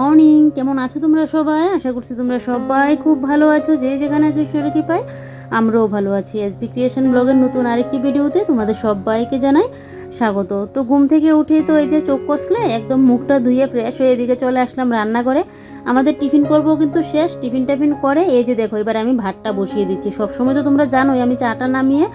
Morning, কেমন আছো তোমরা সবাই? আশা করছি তোমরা সবাই খুব ভালো আছো। যে যেখানে আছো ঈশ্বরের কি পাই, আমরাও ভালো আছি। এসবি ক্রিয়েশন ব্লগের নতুন আরেকটি ভিডিওতে তোমাদের সবাইকে জানাই স্বাগত। তো ঘুম থেকে উঠে তো এই যে চোখ কষলে, একদম মুখটা ধুয়ে ফ্রেশ হয়ে এদিকে চলে আসলাম রান্না করে আমাদের টিফিন করব কিন্তু শেষ, টিফিন টাফিন করে এই যে দেখো, এবার আমি ভাতটা বসিয়ে দিচ্ছি। সবসময় তো তোমরা জানোই, আমি চাটা নামিয়ে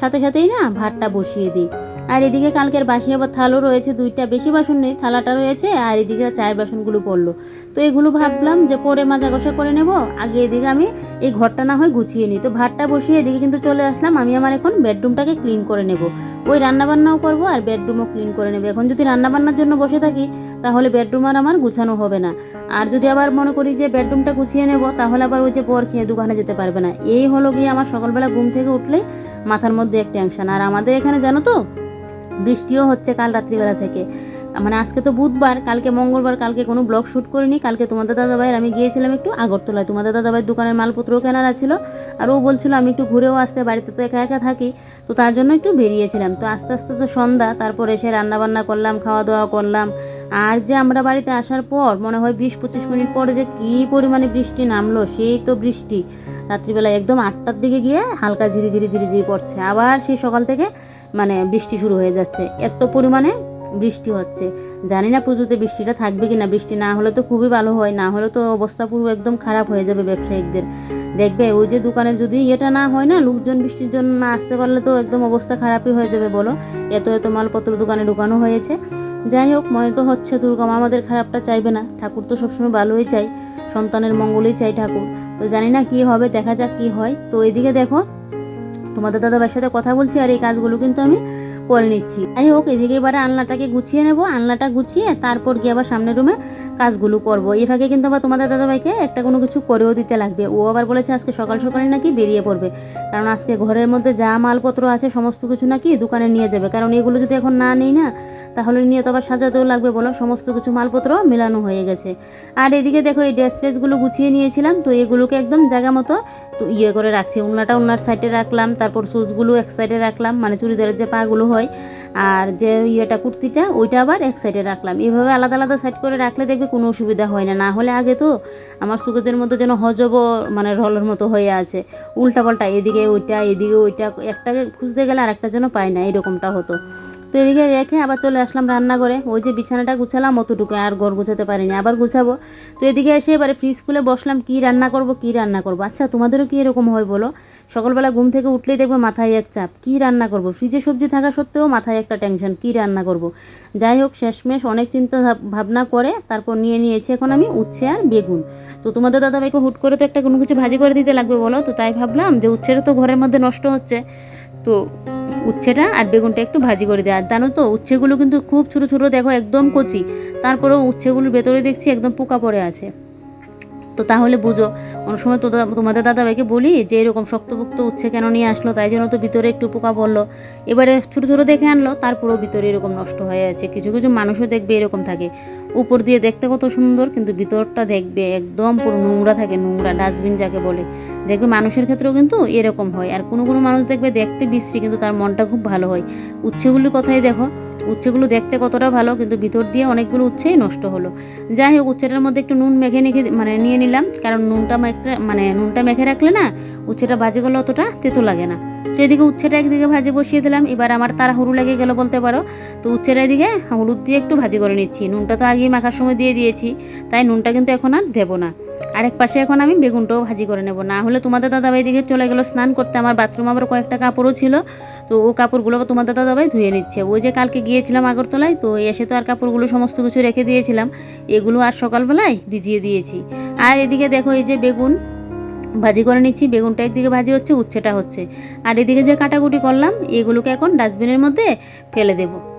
সাথে সাথেই না ভাতটা বসিয়ে দিই। আর এদিকে কালকের বাসি আবার থালও রয়েছে দুইটা। বেশি বাসন নেই, থালাটা রয়েছে আর এদিকে চায়ের বাসনগুলো পড়ল। তো এগুলো ভাবলাম যে পরে মাজা কষা করে নেব। আগে এদিকে আমি এই ঘরটা না হয় গুছিয়ে নিই। তো ভাতটা বসিয়ে এদিকে কিন্তু চলে আসলাম। আমি আমার এখন বেডরুমটাকে ক্লিন করে নেব। ওই রান্নাবান্নাও করব আর বেডরুমও ক্লিন করে নেব। এখন যদি রান্নাবান্নার জন্য বসে থাকি, তাহলে বেডরুম আর আমার গুছানো হবে না। আর যদি আবার মনে করি যে বেডরুমটা গুছিয়ে নেব, তাহলে আবার ওই যে পর খেয়ে দোকানে যেতে পারবে না। এই হলো গিয়ে আমার সকালবেলা ঘুম থেকে উঠলেই মাথার মধ্যে এক টেনশন। আর আমাদের এখানে জানো তো বৃষ্টিও হচ্ছে কাল রাত্রিবেলা থেকে। মানে আজকে তো বুধবার, কালকে মঙ্গলবার, কালকে কোনো ব্লগ শ্যুট করিনি, কালকে তোমাদের দাদাভাইয়ের আমি গিয়েছিলাম একটু আগরতলায়। তোমাদের দাদাভাইয়ের দোকানের মালপত্রও কেনার ছিল আর ও বলছিল আমি একটু ঘুরেও আসতে, বাড়িতে তো একা একা থাকি, তো তার জন্য একটু বেরিয়েছিলাম। তো আস্তে আস্তে তো সন্ধ্যা, তারপরে এসে রান্নাবান্না করলাম খাওয়া দাওয়া করলাম। আর যে আমরা বাড়িতে আসার পর, মনে হয় বিশ পঁচিশ মিনিট পরে যে কী পরিমাণে বৃষ্টি নামলো, সেই তো বৃষ্টি। রাত্রিবেলা একদম আটটার দিকে গিয়ে হালকা ঝিরিঝিরি ঝিরিঝিরি পড়ছে। আবার সেই সকাল থেকে মানে বৃষ্টি শুরু হয়ে যাচ্ছে। এত পরিমাণে বৃষ্টি হচ্ছে। জানি না পুজোতে বৃষ্টিটা থাকবে কি না বৃষ্টি না হলে তো খুবই ভালো হয়। না হলে তো অবস্থা পুরো একদম খারাপ হয়ে যাবে ব্যবসায়িকদের। দেখবে ওই যে দোকানের যদি এটা না হয় না, লোকজন বৃষ্টির জন্য না আসতে পারলে তো একদম অবস্থা খারাপই হয়ে যাবে বলো। এত এত মালপত্র দোকানে ঢুকানো হয়েছে। যাই হোক, মনে তো হচ্ছে দুর্গম। আমাদের খারাপটা চাইবে না। ঠাকুর তো সবসময় ভালোই চাই সন্তানের মঙ্গলই চাই ঠাকুর। তো জানি না কি হবে, দেখা যাক কি হয়। তো এদিকে দেখো তোমাদের দাদাবার সাথে কথা বলছি আর এই কাজগুলো কিন্তু আমি করে নিচ্ছি। যাই হোক, এদিকে এবারে আলনাটাকে গুছিয়ে নেব। আলনাটা গুছিয়ে তারপর গিয়ে আবার সামনের রুমে কাজগুলো করব। এই ফাঁকে কিন্তু আবার তোমাদের দাদাভাইকে একটা কোনো কিছু করেও দিতে লাগবে। ও আবার বলেছে, আজকে সকাল সকালে নাকি বেরিয়ে পড়বে। কারণ আজকে ঘরের মধ্যে যা মালপত্র আছে, সমস্ত কিছু নাকি দোকানে নিয়ে যাবে। কারণ এগুলো যদি এখন না নেই না তাহলে নিয়ে তো আবার সাজাতেও লাগবে বলো। সমস্ত কিছু মালপত্র মেলানো হয়ে গেছে। আর এদিকে দেখো এই ড্রেস ফেসগুলো গুছিয়ে নিয়েছিলাম, তো এগুলোকে একদম জায়গা মতো ইয়ে করে রাখছি। উন্নাটা উন্নার সাইডে রাখলাম, তারপর সুচগুলো এক সাইডে রাখলাম মানে চুড়িদারের যে পাগুলো হয়, আর যে ইয়েটা, কুর্তিটা, ওইটা আবার এক সাইডে রাখলাম। এভাবে আলাদা আলাদা সাইড করে রাখলে দেখবে কোনো অসুবিধা হয় না। না হলে আগে তো আমার সুগজের মধ্যে যেন হজব মানে রলের মতো হয়ে আছে। উল্টা পাল্টা এদিকে ওইটা এদিকে ওইটা, একটাকে খুঁজতে গেলে আরেকটা যেন পায় না, এরকমটা হতো। তো এদিকে রেখে আবার চলে আসলাম রান্নাঘরে। ওই যে বিছানাটা গুছালাম, অতটুকু আর ঘর গুছাতে পারিনি। আবার গুছাবো। তো এদিকে এসে এবারে ফ্রিজ খুলে বসলাম, কি রান্না করব, কি রান্না করব? আচ্ছা তোমাদেরও কি এরকম হয় বলো? সকালবেলা ঘুম থেকে উঠলেই দেখবে মাথায় এক চাপ। কি রান্না করব? ফ্রিজে সবজি থাকা সত্ত্বেও মাথায় একটা টেনশন কি রান্না করব? যাই হোক, শেষমেশ অনেক চিন্তা ভাব- ভাবনা করে তারপর নিয়ে নিয়েছি এখন আমি উচ্ছে আর বেগুন। তো তোমাদের দাদাভাইকে হুট করে তো একটা কোনো কিছু ভাজি করে দিতে লাগবে বলো? তো তাই ভাবলাম যে উচ্ছেটা তো ঘরের মধ্যে নষ্ট হচ্ছে। তো উচ্ছেটা আর বেগুনটা একটু ভাজি করে আর জানো তো, উচ্ছেগুলো কিন্তু খুব ছোটো ছোটো, দেখো একদম কচি। তারপরেও উচ্ছেগুলোর ভেতরে দেখছি একদম পোকা পড়ে আছে। তো তাহলে বুঝো, অনেক সময় তো তোমাদের দাদাভাইকে বলি যে এরকম শক্তপোক্ত উচ্ছে কেন নিয়ে আসলো, তাই জন্য তো ভিতরে একটু পোকা পড়ল। এবারে ছোটো ছোটো দেখে আনলো, তারপরেও ভিতরে এরকম নষ্ট হয়ে আছে। কিছু কিছু মানুষও দেখবে এরকম থাকে। উপর দিয়ে দেখতে কত সুন্দর, কিন্তু ভিতরটা দেখবে একদম পুরো নোংরা থাকে, নোংরা ডাস্টবিন যাকে বলে। দেখবে মানুষের ক্ষেত্রেও কিন্তু এরকম হয়। আর কোনো কোনো মানুষ দেখবে দেখতে বিশ্রী, কিন্তু তার মনটা খুব ভালো হয়। উচ্ছেগুলির কথাই দেখো উচ্ছেগুলো দেখতে কতটা ভালো, কিন্তু ভিতর দিয়ে অনেকগুলো উচ্ছেই নষ্ট হলো। যাই হোক, উচ্ছেটার মধ্যে একটু নুন মেখে নিখে মানে নিয়ে নিলাম, কারণ নুনটা মেখে মানে নুনটা মেখে রাখলে না, উচ্ছেটা ভাজি করলে অতটা তেতো লাগে না। তো এদিকে উচ্ছেটা একদিকে ভাজি বসিয়ে দিলাম, এবার আমার তাড়াহুড়ো লেগে গেল বলতে পারো। তো উচ্ছেটা এদিকে হলুদ দিয়ে একটু ভাজি করে নিচ্ছি। নুনটা তো আগেই মাখার সময় দিয়ে দিয়েছি, তাই নুনটা কিন্তু এখন আর দেবো না। আরেক পাশে এখন আমি বেগুনটাও ভাজি করে নেব। না হলে তোমাদের দাদাভাই দিকে চলে গেলো স্নান করতে। আমার বাথরুম আবার কয়েকটা কাপড়ও ছিল, তো ও কাপড়গুলো তোমাদের দাদাভাই ধুয়ে নিচ্ছে। ওই যে কালকে গিয়েছিলাম আগরতলায়, তো এসে তো আর কাপড়গুলো সমস্ত কিছু রেখে দিয়েছিলাম। এগুলো আর সকালবেলায় ভিজিয়ে দিয়েছি। আর এদিকে দেখো এই যে বেগুন, ভাজি করে নিচ্ছি। বেগুনটা একদিকে ভাজি হচ্ছে, উচ্ছেটা হচ্ছে। আর এদিকে যে কাটাকুটি করলাম, এগুলোকে এখন ডাস্টবিনের মধ্যে ফেলে দেব।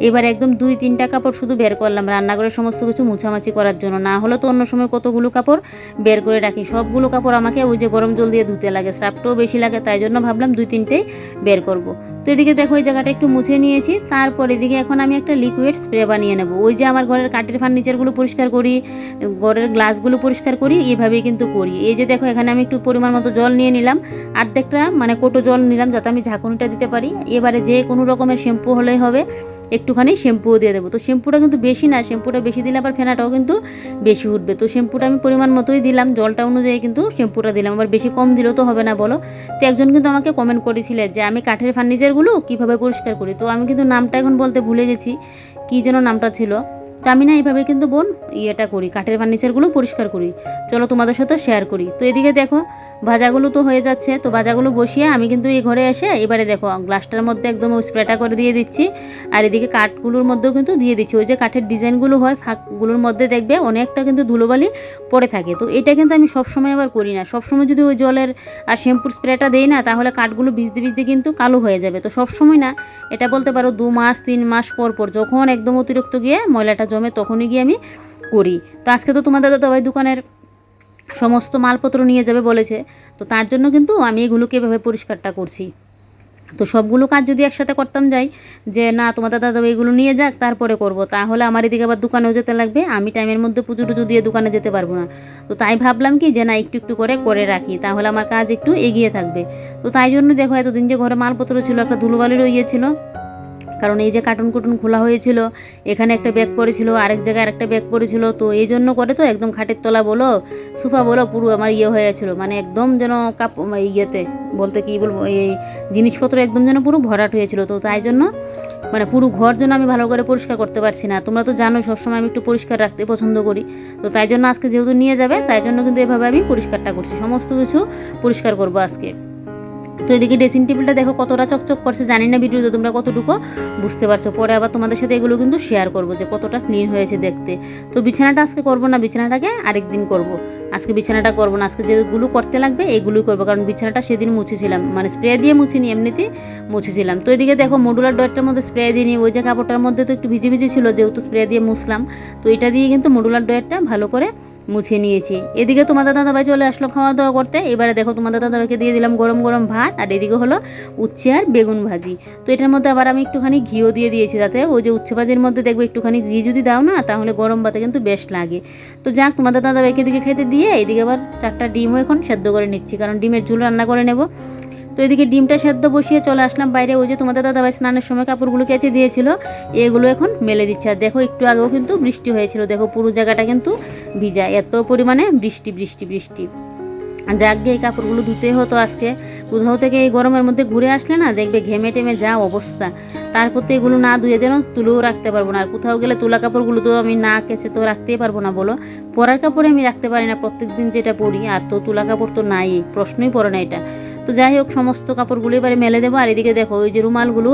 এবার একদম দুই, তিনটা কাপড় শুধু বের করলাম। রান্নাঘরের সমস্ত কিছু মুছামাছি করার জন্য। না হলে তো অন্য সময় কতগুলো কাপড় বের করে রাখি। সবগুলো কাপড় আমাকে ওই যে গরম জল দিয়ে ধুতে লাগে। স্রাফটাও বেশি লাগে, তাই জন্য ভাবলাম দুই, তিনটেই বের করব। তো এদিকে দেখো ওই জায়গাটা একটু মুছে নিয়েছি। তারপর এদিকে এখন আমি একটা লিকুইড স্প্রে বানিয়ে নেব। ওই যে আমার ঘরের কাঠের ফার্নিচারগুলো পরিষ্কার করি, ঘরের গ্লাসগুলো পরিষ্কার করি, এভাবেই কিন্তু করি। এই যে দেখো, এখানে আমি একটু পরিমাণ মতো জল নিয়ে নিলাম। অর্ধেকটা মানে কোটো জল নিলাম যাতে আমি ঝাঁকুনিটা দিতে পারি। এবারে যে কোনো রকমের শ্যাম্পু হলেই হবে। একটুখানি শ্যাম্পুও দিয়ে দেবো। তো শ্যাম্পুটা কিন্তু বেশি না শ্যাম্পুটা বেশি দিলে আবার ফেনাটাও কিন্তু বেশি উঠবে। তো শ্যাম্পুটা আমি পরিমাণ মতোই দিলাম। জলটা অনুযায়ী কিন্তু শ্যাম্পুটা দিলাম। আবার বেশি কম দিলেও তো হবে না বলো। তো একজন কিন্তু আমাকে কমেন্ট করেছিলেন যে, আমি কাঠের ফার্নিচারগুলো কীভাবে পরিষ্কার করি? তো আমি কিন্তু নামটা এখন বলতে ভুলে গেছি, কি যেন নামটা ছিল। তো আমি না এইভাবে কিন্তু বোন ইয়েটা করি, কাঠের ফার্নিচারগুলো পরিষ্কার করি। চলো তোমাদের সাথে শেয়ার করি। তো এদিকে দেখো ভাজাগুলো তো হয়ে যাচ্ছে, তো ভাজাগুলো বসিয়ে আমি কিন্তু এই ঘরে এসে এবারে দেখো, গ্লাসটার মধ্যে একদম ওই স্প্রেটা করে দিয়ে দিচ্ছি। আর এদিকে কাঠগুলোর মধ্যেও কিন্তু দিয়ে দিচ্ছি। ওই যে কাঠের ডিজাইনগুলো হয়, ফাঁকগুলোর মধ্যে দেখবে অনেকটা কিন্তু ধুলোবালি পড়ে থাকে। তো এটা কিন্তু আমি সবসময় আবার করি না। সবসময় যদি ওই জলের আর শ্যাম্পুর স্প্রেটা দেই না, তাহলে কাঠগুলো ভিজতে ভিজতে কিন্তু কালো হয়ে যাবে। তো সবসময় না, এটা বলতে পারো দু মাস, তিন মাস পর পর যখন একদম অতিরিক্ত গিয়ে ময়লাটা জমে তখনই গিয়ে আমি করি। তো আজকে তো তোমাদের দাদাভাই দোকানের সমস্ত মালপত্র নিয়ে যাবে বলেছে। তো তার জন্য কিন্তু আমি এগুলোকে এভাবে পরিষ্কারটা করছি। তো সবগুলো কাজ যদি একসাথে করতাম যাই, যে না, তোমাদের দাদা এগুলো নিয়ে যাক, তারপরে করব। তাহলে আমার এদিকে আবার দোকানেও যেতে লাগবে, আমি টাইমের মধ্যে পুজো টুজো দিয়ে দোকানে যেতে পারব না। তো তাই ভাবলাম কি, যে না, একটু একটু করে করে রাখি, তাহলে আমার কাজ একটু এগিয়ে থাকবে। তো তাই জন্য দেখো, এতদিন যে ঘরে মালপত্র ছিল, একটা ধুলোবালিরও ইয়ে ছিল কারণ এই যে কার্টুন কুটুন খোলা হয়েছিল, এখানে একটা ব্যাগ পড়েছিল, আরেক জায়গায় আরেকটা ব্যাগ পড়েছিল, তো এই জন্য করে তো একদম খাটের তলা বলো, সোফা বলো, পুরো আমার ইয়ে হয়ে গেছিল। মানে একদম যেন কাপ ইয়েতে, বলতে কি বলব, এই জিনিসপত্র একদম যেন পুরো ভরাট হয়েছিল। তো তাই জন্য মানে পুরো ঘর যেন আমি ভালো করে পরিষ্কার করতে পারছি না। তোমরা তো জানো সবসময় আমি একটু পরিষ্কার রাখতে পছন্দ করি। তো তাই জন্য আজকে যেহেতু নিয়ে যাবে, তাই জন্য কিন্তু এভাবে আমি পরিষ্কারটা করছি। সমস্ত কিছু পরিষ্কার করব আজকে। তো এদিকে ড্রেসিং টেবিলটা দেখো কতটা চকচক করছে, জানি না ভিডিওতে তোমরা কতটুকু বুঝতে পারছ। পরে আবার তোমাদের সাথে এগুলো কিন্তু শেয়ার করব যে কতটা ক্লিন হয়েছে দেখতে। তো বিছানাটা আজকে করব না, বিছানাটাকে আরেকদিন করব। আজকে বিছানাটা করব না, আজকে যেগুলো করতে লাগবে এগুলোই করব, কারণ বিছানাটা সেদিন মুছেছিলাম মানে স্প্রে দিয়ে মুছিনি এমনিতে মুছেছিলাম। তো এদিকে দেখো মডুলার ডয়েরটার মধ্যে স্প্রে দিইনি ওই যে কাপড়টার মধ্যে তো একটু ভিজে ভিজে ছিল, যেহেতু স্প্রে দিয়ে মুছলাম, তো এটা দিয়ে কিন্তু মডুলার ডয়েরটা ভালো করে মুছে নিয়েছি। এদিকে তোমাদের দাদাভাই চলে আসলো খাওয়া দাওয়া করতে। এবারে দেখো তোমাদের দাদাভাইকে দিয়ে দিলাম গরম গরম ভাত, আর এদিকে হলো উচ্ছে আর বেগুন ভাজি। তো এটার মধ্যে আবার আমি একটুখানি ঘিও দিয়ে দিয়েছি যাতে ওই যে উচ্ছে ভাজির মধ্যে দেখবে একটুখানি ঘি যদি দাও না, তাহলে গরম ভাতে কিন্তু বেশ লাগে। তো যাক তোমাদের দাদাভাইকে এদিকে খেতে দিয়ে এদিকে আবার চারটা ডিমও এখন সেদ্ধ করে নিচ্ছি, কারণ ডিমের ঝুল রান্না করে নেব। তো এদিকে ডিমটা সেদ্ধ বসিয়ে চলে আসলাম বাইরে, ওই যে তোমাদের দাদাভাই স্নানের সময় কাপড়গুলো কেচে দিয়েছিল, এগুলো এখন মেলে দিচ্ছে। আর দেখো একটু আগেও কিন্তু বৃষ্টি হয়েছিল, দেখো পুরো জায়গাটা কিন্তু ভিজা, এত পরিমাণে বৃষ্টি বৃষ্টি বৃষ্টি। যাক গিয়ে এই কাপড়গুলো ধুতে হতো আজকে। কোথাও থেকে এই গরমের মধ্যে ঘুরে আসলে না, দেখবে ঘেমে টেমে যা অবস্থা। তারপর তো এগুলো না ধুয়ে যেন তুলেও রাখতে পারব না। আর কোথাও গেলে তোলা কাপড়গুলো তো আমি না কেচে তো রাখতেই পারব না, বলো? পরার কাপড়ে আমি রাখতে পারি না প্রত্যেক দিন যেটা পরি, আর তো তুলা কাপড় তো নাই, প্রশ্নই পড়ে না এটা। তো যাই হোক, সমস্ত কাপড়গুলো এবারে মেলে দেবো। আর এদিকে দেখো, ওই যে রুমালগুলো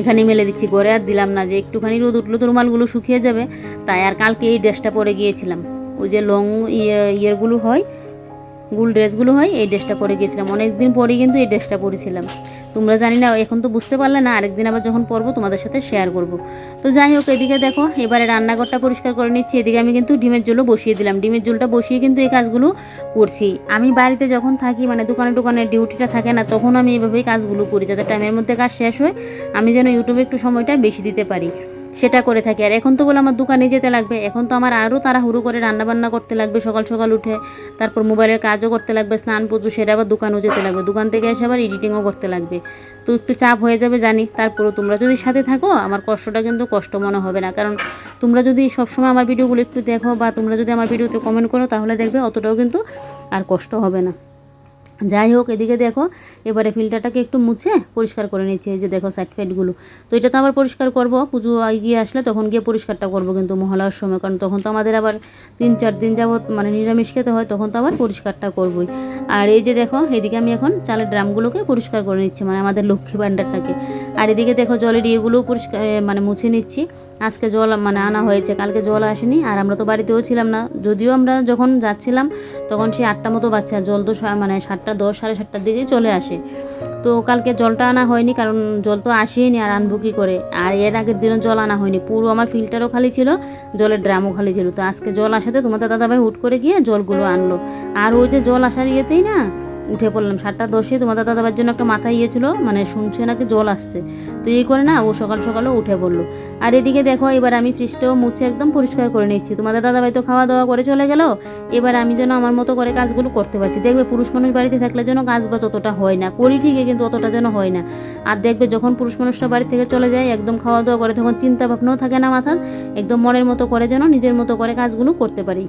এখানে মেলে দিচ্ছি। ঘরে আর দিলাম না যে একটুখানি রোদ উঠল তো রুমালগুলো শুকিয়ে যাবে, তাই আর কালকে এই ড্রেসটা পরে গিয়েছিলাম। ওই যে লং ইয়ে ইয়েরগুলো হয় গুল ড্রেসগুলো হয়, এই ড্রেসটা পরে গিয়েছিলাম। অনেক দিন পরে কিন্তু এই ড্রেসটা পরেছিলাম। তোমরা জানি না, এখন তো বুঝতে পারলে না, আরেকদিন আবার যখন পরবো তোমাদের সাথে শেয়ার করব। তো যাই হোক, এদিকে দেখো, এবারে রান্নাঘরটা পরিষ্কার করে নিচ্ছি। এদিকে আমি কিন্তু ডিমের জলও বসিয়ে দিলাম। ডিমের জলটা বসিয়ে কিন্তু এই কাজগুলো করছি। আমি বাড়িতে যখন থাকি মানে দোকানে দোকানে ডিউটিটা থাকে না, তখন আমি এভাবেই কাজগুলো করি, যাতে টাইমের মধ্যে কাজ শেষ হয়, আমি যেন ইউটিউবে একটু সময়টা বেশি দিতে পারি। সেটা করে থাকি। আর এখন তো বলে আমার দোকানে যেতে লাগবে। এখন তো আমার আরও তাড়াহুড়ো করে রান্নাবান্না করতে লাগবে, সকাল সকাল উঠে। তারপর মোবাইলের কাজও করতে লাগবে, স্নান পুজো সেটা আবার দোকানেও যেতে লাগবে। দোকান থেকে এসে আবার এডিটিংও করতে লাগবে। তো একটু চাপ হয়ে যাবে জানি। তারপরও তোমরা যদি সাথে থাকো, আমার কষ্টটা কিন্তু কষ্ট মনে হবে না। কারণ তোমরা যদি সবসময় আমার ভিডিওগুলো একটু দেখো বা তোমরা যদি আমার ভিডিওতে কমেন্ট করো, তাহলে দেখবে অতটাও কিন্তু আর কষ্ট হবে না। যাই হোক, এদিকে দেখো, এবারে ফিল্টারটাকে একটু মুছে পরিষ্কার করে নিচ্ছে এই যে দেখো সাইড ফাইডগুলো তো এটা তো আবার পরিষ্কার করব, পুজো এগিয়ে আসলে তখন গিয়ে পরিষ্কারটা করব কিন্তু মহালয়ার সময়, কারণ তখন তো আমাদের আবার তিন চার দিন যাবৎ মানে নিরামিষ খেতে হয়, তখন তো আবার পরিষ্কারটা করবই। আর এই যে দেখো, এদিকে আমি এখন চালের ড্রামগুলোকে পরিষ্কার করে নিচ্ছি মানে আমাদের লক্ষ্মী ভাণ্ডারটাকে। আর এদিকে দেখো জলের ইয়েগুলোও পরিষ্কার মানে মুছে নিচ্ছি। আজকে জল মানে আনা হয়েছে, কালকে জল আসেনি, আর আমরা তো বাড়িতেও ছিলাম না। যদিও আমরা যখন যাচ্ছিলাম, তখন সে আটটা মতো বাচ্চা, জল তো মানে সাতটা দশ, সাড়ে সাতটার দিকেই চলে আসে। তো কালকে জলটা আনা হয়নি, কারণ জল তো আসেনি আর আনব কী করে? আর এর আগের দিনও জল আনা হয়নি, পুরো আমার ফিল্টারও খালি ছিল, জলের ড্রামও খালি ছিল। তো আজকে জল আসাতে তোমাদের দাদাভাই হুট করে গিয়ে জলগুলো আনলো। আর ওই যে জল আসার ইয়েতেই না উঠে পড়লাম। সাতটা দশে তোমাদের দাদাবার জন্য একটা মাথায় ইয়ে ছিল মানে শুনছে নাকি জল আসছে। তো এই করে না ও সকাল সকালও উঠে পড়ল। আর এদিকে দেখো, এবার আমি ফ্রিজটাও মুছে একদম পরিষ্কার করে নিচ্ছি তোমাদের দাদাভাই তো খাওয়া দাওয়া করে চলে গেল। এবার আমি যেন আমার মতো করে কাজগুলো করতে পারছি। দেখবে পুরুষ মানুষ বাড়িতে থাকলে যেন কাজ বাজ অতটা হয় না। করি ঠিকই, কিন্তু অতটা যেন হয় না। আর দেখবে যখন পুরুষ মানুষটা বাড়ি থেকে চলে যায়, একদম খাওয়া দাওয়া করে, তখন চিন্তা ভাবনাও থাকে না মাথার। একদম মনের মতো করে যেন নিজের মতো করে কাজগুলো করতে পারি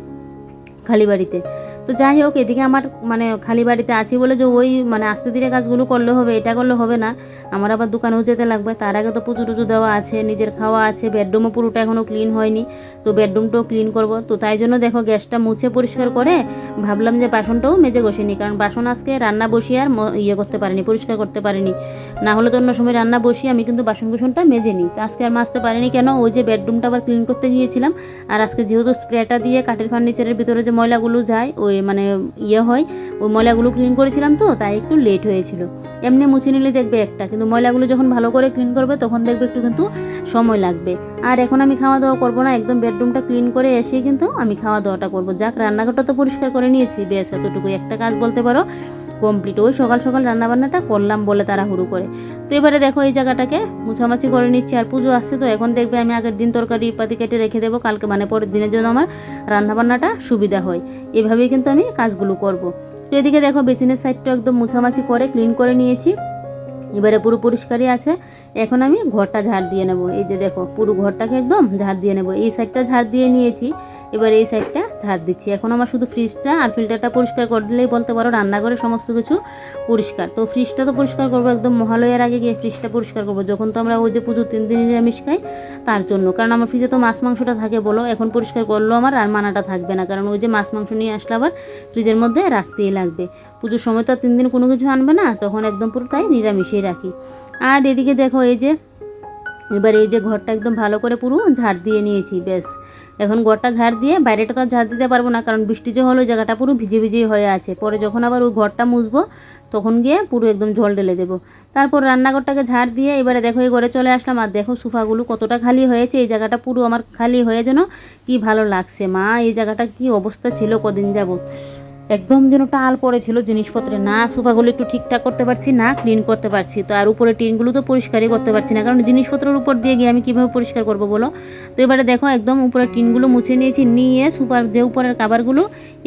খালি বাড়িতে। তো যাই হোক, এদিকে আমার মানে খালি বাড়িতে আছি বলে যে ওই মানে আস্তে ধীরে কাজগুলো করলে হবে, এটা করলে হবে না। আমার আবার দোকানেও যেতে লাগবে। তার আগে তো পুজো টুজো দেওয়া আছে, নিজের খাওয়া আছে বেডরুমও পুরোটা এখনও ক্লিন হয়নি। তো বেডরুমটাও ক্লিন করব। তো তাই জন্য দেখো, গ্যাসটা মুছে পরিষ্কার করে ভাবলাম যে বাসনটাও মেজে বসিনি কারণ বাসন আজকে রান্না বসিয়ে আর ইয়ে করতে পারিনি, পরিষ্কার করতে পারিনি। না হলে তো অন্য সময় রান্না বসিয়ে আমি কিন্তু বাসন কুসনটা মেজে নিই। তো আজকে আর মাজতে পারিনি কেন? ওই যে বেডরুমটা আবার ক্লিন করতে গিয়েছিলাম। আর আজকে যেহেতু স্প্রেটা দিয়ে কাঠের ফার্নিচারের ভিতরে যে ময়লাগুলো যায়, ওই মানে ইয়ে হয়, ওই ময়লাগুলো ক্লিন করেছিলাম তো, তাই একটু লেট হয়েছিল। এমনি মুছে নিলে দেখবে একটা, কিন্তু ময়লাগুলো যখন ভালো করে ক্লিন করবে, তখন দেখবে একটু কিন্তু সময় লাগবে। আর এখন আমি খাওয়া দাওয়া করব না, একদম বেডরুমটা ক্লিন করে এসে কিন্তু আমি খাওয়া দাওয়াটা করব। যাক, রান্নাঘরটা তো পরিষ্কার করে নিয়েছি বেশ এতটুকু একটা কাজ বলতে পারো কমপ্লিট ওই সকাল সকাল রান্নাবান্নাটা করলাম বলে তারা হুড়ু করে। তো এবারে দেখো এই জায়গাটাকে মুছামাছি করে নিচ্ছি আর পুজো আসছে তো এখন দেখবে আমি আগের দিন তরকারি পাতি কেটে রেখে দেবো। কালকে মানে পরের দিনের জন্য আমার রান্নাবান্নাটা সুবিধা হয়। এভাবেই কিন্তু আমি কাজগুলো করব। তো এদিকে দেখো বেসিনের সাইডটা একদম মুছামাছি করে ক্লিন করে নিয়েছি। এবারে পুরো পরিষ্কারই আছে। এখন আমি ঘরটা ঝাড় দিয়ে নেব। এই যে দেখো পুরো ঘরটাকে একদম ঝাড় দিয়ে নেব। এই সাইডটা ঝাড় দিয়ে নিয়েছি। এবার এই সাইডটা ঝাড় দিচ্ছি। এখন আমার শুধু ফ্রিজটা আর ফিল্টারটা পরিষ্কার করে দিলেই বলতে পারো রান্নাঘরে সমস্ত কিছু পরিষ্কার। তো ফ্রিজটা তো পরিষ্কার করব একদম মহালয়ার আগে গিয়ে ফ্রিজটা পরিষ্কার করব। যখন তো আমরা ওই যে পুজো তিন দিন নিরামিষ খাই, তার জন্য। কারণ আমার ফ্রিজে তো মাছ মাংসটা থাকে বলো, এখন পরিষ্কার করলেও আমার আর মানাটা থাকবে না। কারণ ওই যে মাছ মাংস নিয়ে আসলে আবার ফ্রিজের মধ্যে রাখতেই লাগবে। পুজোর সময় তো আর তিন দিন কোনো কিছু আনবে না, তখন একদম পুরো তাই নিরামিষেই রাখি। আর এদিকে দেখো এই যে এবার এই যে ঘরটা একদম ভালো করে পুরো ঝাড় দিয়ে নিয়েছি বেশ এখন ঘরটা ঝাড় দিয়ে বাইরেটা তো আর ঝাড় দিতে পারব না, কারণ বৃষ্টি যে হলো জায়গাটা পুরো ভিজে ভিজেই হয়ে আছে। পরে যখন আবার ওই ঘরটা মুছবো, তখন গিয়ে পুরো একদম জল ঢেলে দেবো। তারপর রান্নাঘরটাকে ঝাড় দিয়ে এবারে দেখো, এই ঘরে চলে আসলাম, আর দেখো সোফাগুলো কতটা খালি হয়েছে, এই জায়গাটা পুরো আমার খালি হয়ে যেন কি ভালো লাগছে। মা, এই জায়গাটা কি অবস্থা ছিল, কদিন যাবত একদম যেন টাল পড়েছিল জিনিসপত্রে না, সোফাগুলো একটু ঠিকঠাক করতে পারছি, না ক্লিন করতে পারছি। তো আর উপরে টিনগুলো তো পরিষ্কারই করতে পারছি না, কারণ জিনিসপত্রের উপর দিয়ে গিয়ে আমি কীভাবে পরিষ্কার করব বলো? তো এবারে দেখো, একদম উপরে টিনগুলো মুছে নিয়েছি, নিয়ে সুপার যে উপরের কাবারগুলো,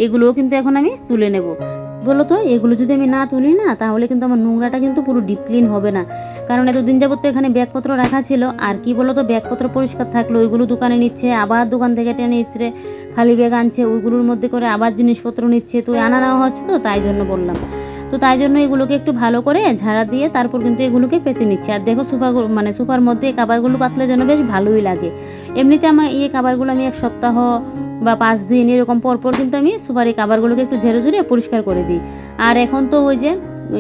এগুলোও কিন্তু এখন আমি তুলে নেব। বলো তো, এগুলো যদি আমি না তুলি না, তাহলে কিন্তু আমার নোংরাটা কিন্তু পুরো ডিপ ক্লিন হবে না। কারণ এতদিন যাবত তো এখানে ব্যাগপত্র রাখা ছিল। আর কি বলো তো ব্যাগপত্র পরিষ্কার থাকল, ওইগুলো দোকানে নিচ্ছে, আবার দোকান থেকে টেনে ইসরে খালি ব্যাগ আনছে, ওইগুলোর মধ্যে করে আবার জিনিসপত্র নিচ্ছে। তো আনা নেওয়া হচ্ছে তো, তাই জন্য বললাম। তো তাই জন্য এগুলোকে একটু ভালো করে ঝাড়া দিয়ে তারপর কিন্তু এগুলোকে পেতে নিচ্ছে। আর দেখো সোফাগুলো মানে সোফার মধ্যে এই কাবারগুলো পাতলে যেন বেশ ভালোই লাগে। এমনিতে আমার এই কাবারগুলো আমি এক সপ্তাহ বা পাঁচ দিন এরকম পর পর কিন্তু আমি সুপারি কাবারগুলোকে একটু ঝেড়ে ঝুড়ে পরিষ্কার করে দিই। আর এখন তো ওই যে,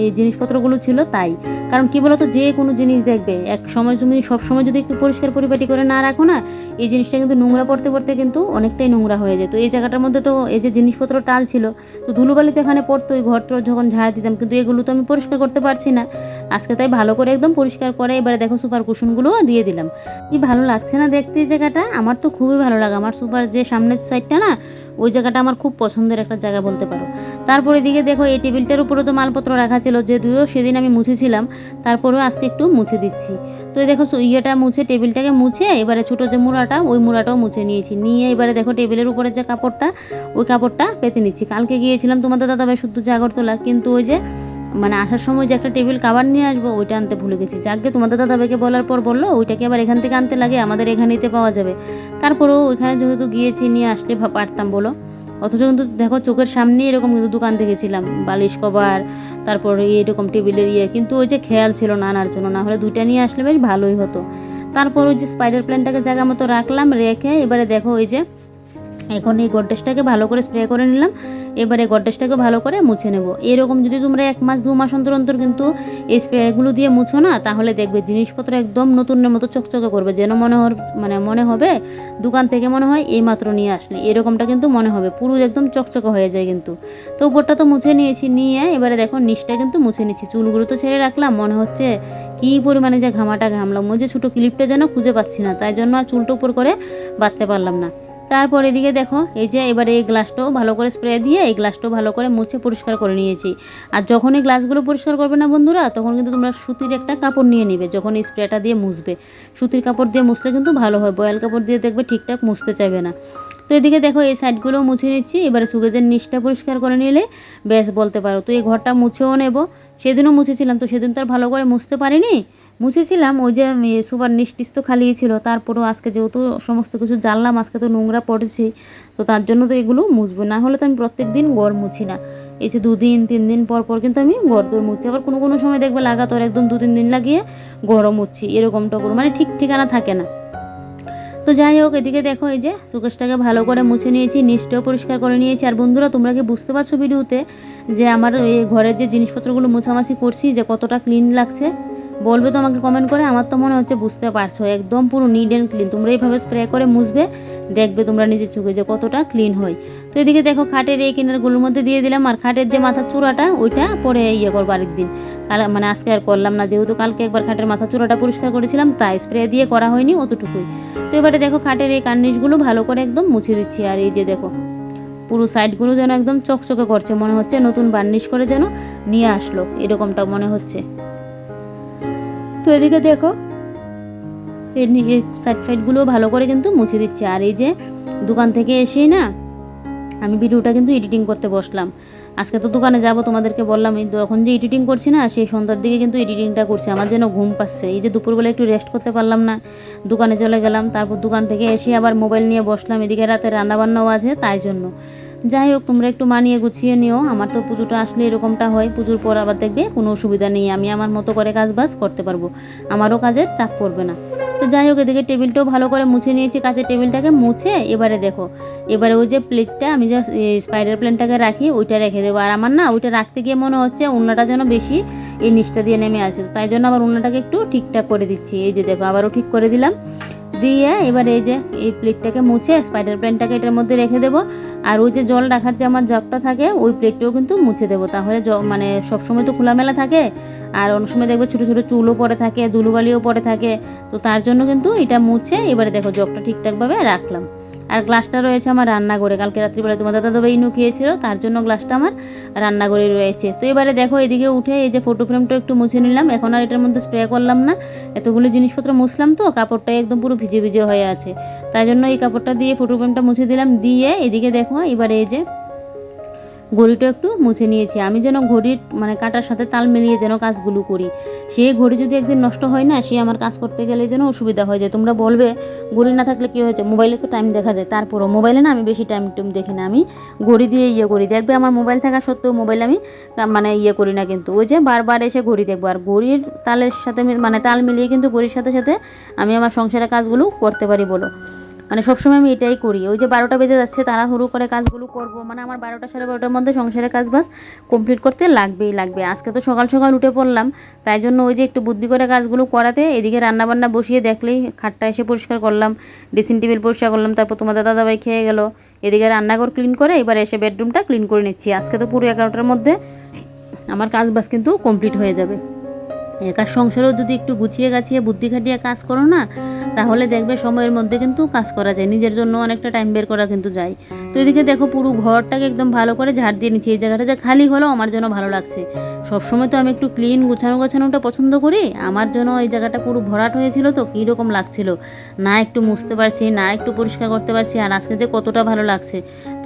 এই জিনিসপত্রগুলো ছিল তাই। কারণ কি বলতো, যে কোনো জিনিস দেখবে, এক সময় তুমি সব সময় যদি একটু পরিষ্কার পরিপাটি করে না রাখো না, এই জিনিসটা কিন্তু নোংরা পড়তে পড়তে কিন্তু অনেকটাই নোংরা হয়ে যায়। তো এই জায়গাটার মধ্যে তো এই যে জিনিসপত্র টাল ছিল, তো ধুলোবালি তো এখানে পড়তো ওই ঘরটা যখন ঝাড় দিতাম, কিন্তু এগুলো তো আমি পরিষ্কার করতে পারছি না। আজকে তাই ভালো করে একদম পরিষ্কার করে এবারে দেখো সুপার কুশনগুলোও দিয়ে দিলাম। কি ভালো লাগছে না দেখতে এই জায়গাটা? আমার তো খুবই ভালো লাগে। আমার সুপার যে সামনের সাইডটা না, ওই জায়গাটা আমার খুব পছন্দের একটা জায়গা বলতে পারো। তারপর এদিকে দেখো এই টেবিলটার উপরে তো মালপত্র রাখা ছিল, যদিও সেদিন আমি মুছেছিলাম। তারপরেও আজকে একটু মুছে দিচ্ছি। তো দেখো ইয়েটা মুছে, টেবিলটাকে মুছে, এবারে ছোটো যে মুড়াটা, ওই মুড়াটাও মুছে নিয়েছি। নিয়ে এবারে দেখো টেবিলের উপরে যে কাপড়টা, ওই কাপড়টা পেতে নিচ্ছি। কালকে গিয়েছিলাম তোমাদের দাদাভাই শুদ্ধ জাগরতলা, কিন্তু ওই যে মানে আসার সময় যে একটা টেবিল কাভার নিয়ে আসব, ওইটা আনতে ভুলে গেছি। যাকে তোমাদের দাদাভাইকে বলার পর বলল, ওইটাকে আবার এখান থেকে আনতে লাগে, আমাদের এখানেতে পাওয়া যাবে। তারপরেও ওইখানে যেহেতু গিয়েছি, নিয়ে আসলে পারতাম বলো। অথচ কিন্তু দেখো, চোখের সামনে এরকম কিন্তু দোকান দেখেছিলাম। বালিশ কভার, তারপর এরকম টেবিলের ইয়ে। কিন্তু ওই যে খেয়াল ছিল না, আনার জন্য। না হলে দুইটা নিয়ে আসলে বেশ ভালোই হতো। তারপর ওই যে স্পাইডার প্ল্যানটাকে জায়গা মতো রাখলাম, রেখে এবারে দেখো ওই যে এখন এই গড্রেজটাকে ভালো করে স্প্রে করে নিলাম। এবারে গড্রেজটাকে ভালো করে মুছে নেব। এরকম যদি তোমরা এক মাস, দু মাস অন্তর অন্তর কিন্তু এই স্প্রেগুলো দিয়ে মুছো না, তাহলে দেখবে জিনিসপত্র একদম নতুনের মতো চকচকে করবে। যেন মনে হর মানে মনে হবে, দোকান থেকে মনে হয় এই মাত্র নিয়ে আসলে। এরকমটা কিন্তু মনে হবে। পুরো একদম চকচকে হয়ে যায় কিন্তু। তো উপরটা তো মুছে নিয়েছি, নিয়ে এবারে দেখো নিচটা কিন্তু মুছে নিচ্ছি চুলগুলো তো ছেড়ে রাখলাম, মনে হচ্ছে কী পরিমাণে যে ঘামাটা ঘামলাম। ওই যে ছোটো ক্লিপটা যেন খুঁজে পাচ্ছি না, তাই জন্য আর চুলটা উপর করে বাঁধতে পারলাম না। তারপর এদিকে দেখো, এই যে এবারে এই গ্লাসটাও ভালো করে স্প্রে দিয়ে এই গ্লাসটাও ভালো করে মুছে পরিষ্কার করে নিয়েছি। আর যখন এই গ্লাসগুলো পরিষ্কার করবে না বন্ধুরা, তখন কিন্তু তোমরা সুতির একটা কাপড় নিয়ে নেবে, যখন এই স্প্রেটা দিয়ে মুছবে। সুতির কাপড় দিয়ে মুছলে কিন্তু ভালো হয়, বয়াল কাপড় দিয়ে দেখবে ঠিকঠাক মুছতে চাইবে না। তো এদিকে দেখো, এই সাইডগুলো মুছে নিচ্ছি, এবারে সুগেজের নিচটা পরিষ্কার করে নিলে বেশ বলতে পারো। তো এই ঘরটা মুছেও নেব। সেদিনও মুছেছিলাম, তো সেদিন তো আর ভালো করে মুছতে পারিনি। মুছেছিলাম, ওই যে সুপার নিষ্টিস তো খালিই ছিল, তারপরেও আজকে যেহেতু সমস্ত কিছু জানলাম, আজকে তো নোংরা পড়েছে, তো তার জন্য তো এগুলো মুছবো, না হলে তো আমি প্রত্যেক দিন গড় মুছি না। এই যে দুদিন, তিন দিন পর পর কিন্তু আমি গড় দৌড় মুছছি আবার কোনো কোনো সময় দেখবে লাগাতার একদম দু, তিন দিন লাগিয়ে গড়ও মুছছি এরকমটা করো মানে ঠিক ঠিকানা থাকে না। তো যাই হোক, এদিকে দেখো এই যে সুকেশটাকে ভালো করে মুছে নিয়েছি, নিচটাও পরিষ্কার করে নিয়েছি, আর বন্ধুরা তোমরা কি বুঝতে পারছ ভিডিওতে যে আমার এই ঘরের যে জিনিসপত্রগুলো মোছামাছি করছি, যে কতটা ক্লিন লাগছে? বলবে তো আমাকে কমেন্ট করে, আমার তো মনে হচ্ছে বুঝতে পারছ। একদম পুরো নিড অ্যান্ড ক্লিন তোমরা এইভাবে স্প্রে করে মুছবে, দেখবে তোমরা নিজের চোখে যে কতটা ক্লিন হয়। তো এদিকে দেখো, খাটের এই কিনারগুলোর মধ্যে দিয়ে দিলাম, আর খাটের যে মাথার চূড়াটা, ওইটা পরে ইয়ে করব আরেকদিন। কাল মানে আজকে আর করলাম না, যেহেতু কালকে একবার খাটের মাথার চূড়াটা পরিষ্কার করেছিলাম, তাই স্প্রে দিয়ে করা হয়নি অতটুকুই। তো এবারে দেখো, খাটের এই কার্নিশগুলো ভালো করে একদম মুছে দিচ্ছি, আর এই যে দেখো, পুরো সাইডগুলো যেন একদম চকচকে করছে, মনে হচ্ছে নতুন বার্নিশ করে যেন নিয়ে আসলো, এরকমটা মনে হচ্ছে। তো এদিকে দেখো। সাইড ফাইডগুলো ভালো করে কিন্তু মুছে দিচ্ছে। আর এই যে দোকান থেকে এসেই না, আমি ভিডিওটা কিন্তু এডিটিং করতে বসলাম। আজকে তো দোকানে যাব তোমাদেরকে বললাম, এই এখন যে এডিটিং করছি না, সেই সন্ধ্যার দিকে কিন্তু এডিটিংটা করছি। আমার যেন ঘুম পাচ্ছে। এই যে দুপুরবেলা একটু রেস্ট করতে পারলাম না, দোকানে চলে গেলাম। তারপর দোকান থেকে এসে আবার মোবাইল নিয়ে বসলাম। এদিকে রাতে রান্নাবান্নাও আছে তাই জন্য। যাই হোক, তোমরা একটু মানিয়ে গুছিয়ে নিও। আমার তো পুজোটা আসলে এরকমটা হয়, পুজোর পর আবার দেখবে কোনো অসুবিধা নেই। আমি আমার মতো করে কাজ বাজ করতে পারব। আমারও কাজের চাপ পড়বে না। তো যাই হোক, এদিকে টেবিলটাও ভালো করে মুছে নিয়েছি। কাছের টেবিলটাকে মুছে এবারে দেখো। এবারে ওই যে প্লেটটা, আমি যে স্পাইডার প্লেনটাকে রাখি, ওইটা রেখে দেবো। আর আমার না, ওইটা রাখতে গিয়ে মনে হচ্ছে উন্নাটা যেন বেশি এই নিচটা দিয়ে নেমে আসে তাই জন্য আবার উন্নাটাকে একটু ঠিকঠাক করে দিচ্ছি। এই যে দেখো, আবারও ঠিক করে দিলাম। দিয়ে এবার এই যে, এই প্লেটটাকে মুছে স্পাইডার প্লেনটাকে এটার মধ্যে রেখে দেবো। আর ওই যে জল রাখার যে আমার জগটা থাকে, ওই প্লেটটাও কিন্তু মুছে দেবো। তাহলে মানে সবসময় তো খোলামেলা থাকে, আর অনেক সময় দেখবে ছোটো ছোটো চুলও পড়ে থাকে, দুলুবালিও পড়ে থাকে। তো তার জন্য কিন্তু এটা মুছে এবারে দেখো জগটা ঠিকঠাকভাবে রাখলাম। আর গ্লাসটা রয়েছে আমার রান্নাঘরে। কালকে রাত্রিবেলা তোমার দাদা তবে ইনু খেয়েছিল, তার জন্য গ্লাসটা আমার রান্নাঘরে রয়েছে। তো এবারে দেখো, এদিকে উঠে এই যে ফটো ফ্রেমটা একটু মুছে নিলাম। এখন আর এটার মধ্যে স্প্রে করলাম না। এতগুলো জিনিসপত্র মুছলাম তো কাপড়টা একদম পুরো ভিজে ভিজে হয়ে আছে। তাই জন্য এই কাপড়টা দিয়ে ফটো ফ্রেমটা মুছে দিলাম। দিয়ে এদিকে দেখো, এবারে এই যে ঘড়িটা একটু মুছে নিয়েছি। আমি যেন ঘড়ির মানে কাটার সাথে তাল মিলিয়ে যেন কাজগুলো করি। সেই ঘড়ি যদি একদিন নষ্ট হয় না, সে আমার কাজ করতে গেলে যেন অসুবিধা হয়ে যায়। তোমরা বলবে, ঘড়ি না থাকলে কী হয়েছে? মোবাইলে তো টাইম দেখা যায়। তারপরও মোবাইলে না আমি বেশি টাইম টুম দেখি না। আমি ঘড়ি দিয়ে ইয়ে করি। দেখবে আমার মোবাইল থাকা সত্ত্বেও মোবাইল আমি মানে ইয়ে করি না কিন্তু। ওই যে বারবার এসে ঘড়ি দেখব। আর ঘড়ির তালের সাথে মানে তাল মিলিয়ে কিন্তু ঘড়ির সাথে সাথে আমি আমার সংসারের কাজগুলো করতে পারি বলো। মানে সবসময় আমি এটাই করি। ওই যে বারোটা বেজে যাচ্ছে তারা তাড়াহুড়ো করে কাজগুলো করব। মানে আমার বারোটা সাড়ে বারোটার মধ্যে সংসারের কাজ বাজ কমপ্লিট করতে লাগবেই লাগবে। আজকে তো সকাল সকাল উঠে পড়লাম, তাই জন্য ওই যে একটু বুদ্ধি করে কাজগুলো করাতে, এদিকে রান্নাবান্না বসিয়ে দেখলেই খাটটা এসে পরিষ্কার করলাম ড্রেসিং টেবিল পরিষ্কার করলাম, তারপর তোমাদের দাদাভাই খেয়ে গেল। এদিকে রান্নাঘর ক্লিন করে, এবার এসে বেডরুমটা ক্লিন করে নিচ্ছি। আজকে তো পুরো এগারোটার মধ্যে আমার কাজ বাজ কিন্তু কমপ্লিট হয়ে যাবে। একার সংসারেও যদি একটু গুছিয়ে গাছিয়ে বুদ্ধি খাটিয়ে কাজ করো না তাহলে দেখবে সময়ের মধ্যে কিন্তু কাজ করা যায়। নিজের জন্য অনেকটা টাইম বের করা কিন্তু যায়। তো এদিকে দেখো পুরো ঘরটাকে একদম ভালো করে ঝাড় দিয়ে নিচ্ছি। এই জায়গাটা যে খালি হলো আমার জন্য ভালো লাগছে। সবসময় তো আমি একটু ক্লিন গুছানো গোছানোটা পছন্দ করি। আমার জন্য এই জায়গাটা পুরো ভরাট হয়েছিল তো, কীরকম লাগছিল? না একটু মুছতে পারছি, না একটু পরিষ্কার করতে পারছি, আর আজকে যে কতটা ভালো লাগছে।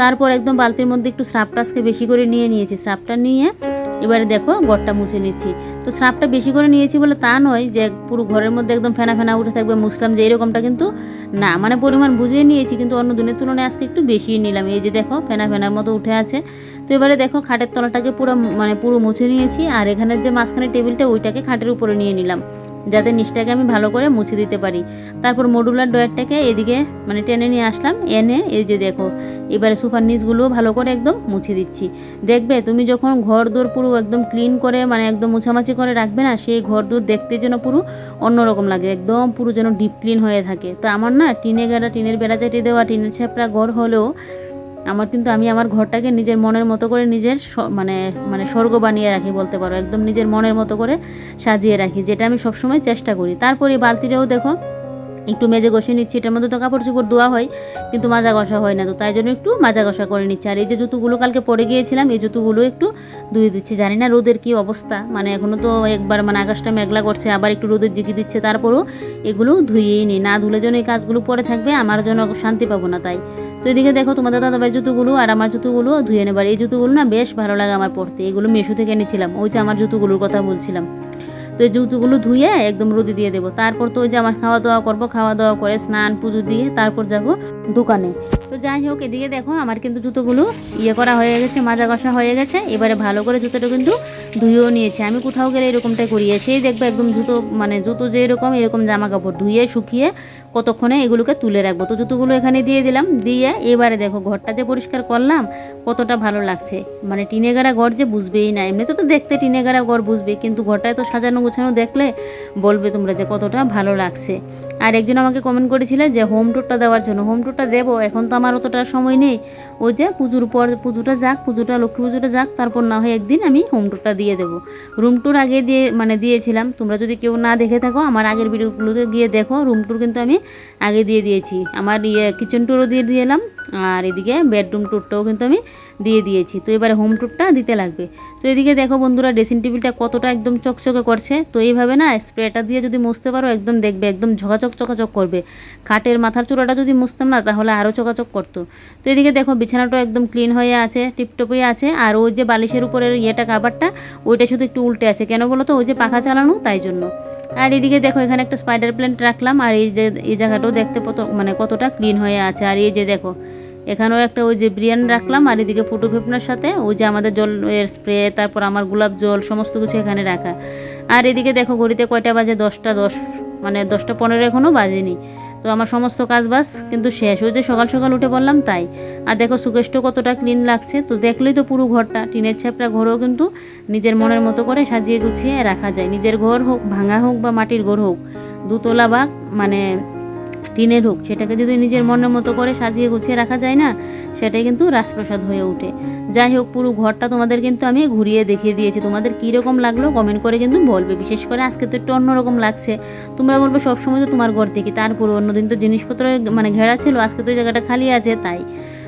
তারপর একদম বালতির মধ্যে একটু স্রাপটা আজকে বেশি করে নিয়ে নিয়েছি। স্রাপটা নিয়ে এবারে দেখো ঘরটা মুছে নিচ্ছি। তো স্রাপটা বেশি করে নিয়েছি বলে তা নয় যে পুরো ঘরের মধ্যে একদম ফেনা ফেনা উঠে থাকবে মুসলাম যে এরকমটা কিন্তু না। মানে পরিমাণ বুঝিয়ে নিয়েছি, কিন্তু অন্য দিনের তুলনায় আজকে একটু বেশি নিলাম। এই যে দেখো, ফেনা ফেনার মতো উঠে আছে। তো এবারে দেখো, খাটের তলাটাকে পুরো মানে পুরো মুছে নিয়েছি, আর এখানের যে মাঝখানে টেবিলটা, ওইটাকে খাটের উপরে নিয়ে নিলাম, যাতে নিচটাকে আমি ভালো করে মুছে দিতে পারি। তারপর মডুলার ডয়ারটাকে এদিকে মানে টেনে নিয়ে আসলাম, এনে এই যে দেখো, এবারে সোফার নিচগুলোও ভালো করে একদম মুছে দিচ্ছি। দেখবে, তুমি যখন ঘর দোর পুরো একদম ক্লিন করে মানে একদম মুছামাছি করে রাখবে না, সেই ঘর দোর দেখতে যেন পুরো অন্যরকম লাগে, একদম পুরো যেন ডিপ ক্লিন হয়ে থাকে। তো আমার না টিনে গাড়া টিনের বেড়া চাটি দেওয়া, টিনের ছেপড়া ঘর হলেও আমার কিন্তু আমি আমার ঘরটাকে নিজের মনের মতো করে নিজের মানে মানে স্বর্গ বানিয়ে রাখি বলতে পারো। একদম নিজের মনের মতো করে সাজিয়ে রাখি, যেটা আমি সবসময় চেষ্টা করি। তারপরে বালতিটাও দেখো, একটু মেজে ঘষে নিচ্ছি। এটার মধ্যে তো কাপড় চোপড় ধোয়া হয়, কিন্তু মাজা ঘষা হয় না তো, তাই জন্য একটু মাজা ঘষা করে নিচ্ছি। আর এই যে জুতোগুলো কালকে পরে গিয়েছিলাম, এই জুতোগুলো একটু ধুয়ে দিচ্ছি। জানি না রোদের কি অবস্থা মানে এখনও তো একবার মানে আকাশটা মেঘলা করছে, আবার একটু রোদের জিকি দিচ্ছে, তারপরও এগুলো ধুয়েই নিই। না ধুলে যেন এই কাজগুলো পরে থাকবে, আমার জন্য শান্তি পাবো না তাই। তো এদিকে দেখো তোমাদের দাদাভাই জুতোগুলো আর আমার জুতোগুলো ধুয়ে নেবার। এই জুতোগুলো না বেশ ভালো লাগে আমার পরতে। এগুলো মেশো থেকে এনেছিলাম। ওই যে আমার জুতোগুলোর কথা বলছিলাম। তো এই জুতোগুলো ধুয়ে একদম রোদে দিয়ে দেবো। তারপর তো ওই যে আমার খাওয়া দাওয়া করব খাওয়া দাওয়া করে স্নান, পুজো দিয়ে তারপর যাব দোকানে। তো যাই হোক, এদিকে দেখো আমার কিন্তু জুতোগুলো ইয়ে করা হয়ে গেছে, মাজা কষা হয়ে গেছে। এবারে ভালো করে জুতোটা কিন্তু ধুয়েও নিয়েছে। আমি কোথাও গেলে এরকমটাই করি। সেই দেখবে একদম জুতো মানে জুতো যে এরকম এরকম জামা কাপড় ধুয়ে, শুকিয়ে কতক্ষণে এগুলোকে তুলে রাখব? তো জুতোগুলো এখানে দিয়ে দিলাম। দিয়ে এবারে দেখো ঘরটা যে পরিষ্কার করলাম, কতটা ভালো লাগছে। মানে টিনে গাড়া ঘর যে বুঝবেই না। এমনিতে তো দেখতে টিনে গাড়া ঘর বুঝবে, কিন্তু ঘরটায় তো সাজানো গোছানো দেখলে বলবে তোমরা যে কতটা ভালো লাগছে। আর একজন আমাকে কমেন্ট করেছিলে যে হোম টুরটা দেওয়ার জন্য হোম টুরটা দেবো, এখন তো আমার অতটা সময় নেই। ওই যে পুজোর পর পুজোটা যাক, পুজোটা, লক্ষ্মী পুজোটা যাক, তারপর না হয় একদিন আমি হোম টুরটা দিয়ে দেবো। রুম টুর আগে দিয়ে মানে দিয়েছিলাম। তোমরা যদি কেউ না দেখে থাকো, আমার আগের ভিডিওগুলোতে গিয়ে দেখো। রুম টুর কিন্তু আমি আগে দিয়ে দিয়েছি। আমার ইয়ে কিচেন টুরও দিয়ে দিলাম আর এদিকে বেডরুম টুরটাও কিন্তু আমি দিয়ে দিয়েছি। তো এবারে হোম টুরটা দিতে লাগবে। তো এদিকে দেখো বন্ধুরা ড্রেসিং টেবিলটা কতটা একদম চকচকে করছে। তো এইভাবে না স্প্রেটা দিয়ে যদি মুছতে পারো, একদম দেখবে, একদম ঝকাচক, চকাচক করবে। খাটের মাথার চূড়াটা যদি মুছতাম না, তাহলে আরও চকাচক করতো। তো এদিকে দেখো বিছানাটাও একদম ক্লিন হয়ে আছে টিপটপই আছে। আর ওই যে বালিশের উপরের ইয়েটা কাবারটা ওইটা শুধু একটু উল্টে আছে। কেন বলো তো? ওই যে পাখা চালানো, তাই জন্য। আর এদিকে দেখো এখানে একটা স্পাইডার প্ল্যান্ট রাখলাম। আর এই যে, এই জায়গাটাও দেখতে মানে কতটা ক্লিন হয়ে আছে। আর এই যে দেখো এখানেও একটা ওই যে বিরিয়ানি রাখলাম, আর এদিকে ফুটো ফেপনার সাথে ওই যে আমাদের জল এর স্প্রে তারপর আমার গোলাপ জল, সমস্ত কিছু এখানে রাখা। আর এদিকে দেখো ঘড়িতে কয়টা বাজে? দশটা দশ মানে দশটা পনেরো এখনও বাজেনি। তো আমার সমস্ত কাজ বাস কিন্তু শেষ। ওই যে সকাল সকাল উঠে বললাম তাই। আর দেখো সুকেশটা কতটা ক্লিন লাগছে। তো দেখলেই তো পুরো ঘরটা, টিনের ছাপড়া ঘরও কিন্তু নিজের মনের মতো করে সাজিয়ে গুছিয়ে রাখা যায়। নিজের ঘর হোক, ভাঙা হোক বা মাটির ঘর হোক, দুতলা বা মানে টিনের হোক। সেটাকে যদি নিজের মনের মতো করে সাজিয়ে গুছিয়ে রাখা যায় না, সেটাই কিন্তু রাজপ্রসাদ হয়ে ওঠে। যাই হোক, পুরো ঘরটা তোমাদের কিন্তু আমি ঘুরিয়ে দেখিয়ে দিয়েছি। তোমাদের কীরকম লাগল কমেন্ট করে কিন্তু বলবে। বিশেষ করে আজকে তো একটু অন্যরকম লাগছে। তোমরা বলবে সবসময় তো তোমার ঘর দেখি তারপরে অন্যদিন তো জিনিসপত্র মানে ঘেরা ছিল, আজকে তো জায়গাটা খালি আছে, তাই।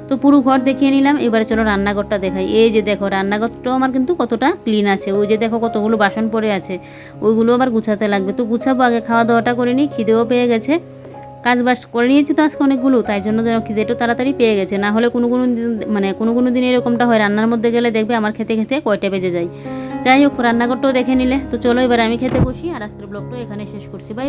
তো পুরো ঘর দেখিয়ে নিলাম। এবারে চলো রান্নাঘরটা দেখাই। এই যে দেখো রান্নাঘরটাও আমার কিন্তু কতটা ক্লিন আছে। ওই যে দেখো কতগুলো বাসন পড়ে আছে। ওইগুলো আবার গুছাতে লাগবে। তো গুছাবো আগে খাওয়া দাওয়াটা করে নিই, খিদেও পেয়ে গেছে। কাজ বাস করে নিয়েছি তো আজকে অনেকগুলো, তাই জন্য যেন খিদেটা তাড়াতাড়ি পেয়ে গেছে। না হলে কোনো কোনো দিন মানে কোনো কোনো দিন এরকমটা হয়, রান্নার মধ্যে গেলে দেখবে আমার খেতে খেতে কয়টা বেজে যায়। যাই হোক, রান্নাঘরটাও দেখে নিলে। তো চলো এবার আমি খেতে বসি আর আজকের ব্লগটাও এখানে শেষ করছি। বাই